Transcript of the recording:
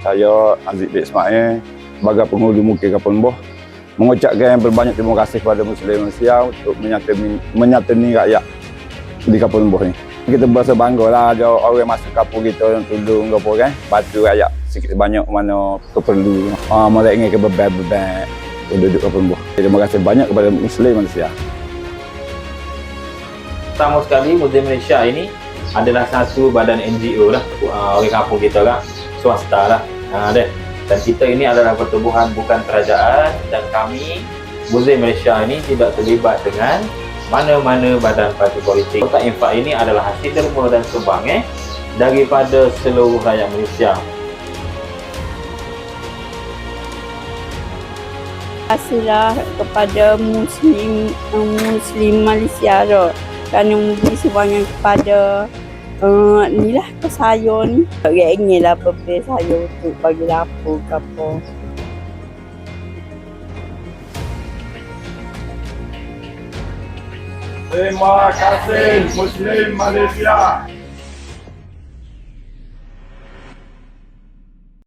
Saya Aziz bin Ismail sebagai penghulu Mukir Kapun Boh mengucapkan berbanyak terima kasih kepada Muslim Malaysia untuk menyatani, menyatani rakyat di Kapun Boh ni. Kita berasa bangga lah ada orang masuk kapur kita yang tolong apa kan. Bantu rakyat sikit sebanyak mana keperlu. Ah, mereka ingin ke beban-beban penduduk Kapun Boh. Terima kasih banyak kepada Muslim Malaysia. Pertama sekali Muslim Malaysia ini adalah satu badan NGO lah uh, orang kampung kita lah swasta lah. Uh, deh. dan kita ini adalah pertubuhan bukan kerajaan dan kami Muslim Malaysia ini tidak terlibat dengan mana-mana badan parti politik. Kotak infak ini adalah hasil derma dan sumbang eh daripada seluruh rakyat Malaysia. Kasihlah kepada Muslim Muslim Malaysia kerana memberi sumbangan kepada uh, ni lah ke saya ni. Orang ingin lah bebel saya untuk bagi lapor ke apa. Terima kasih Muslim Malaysia.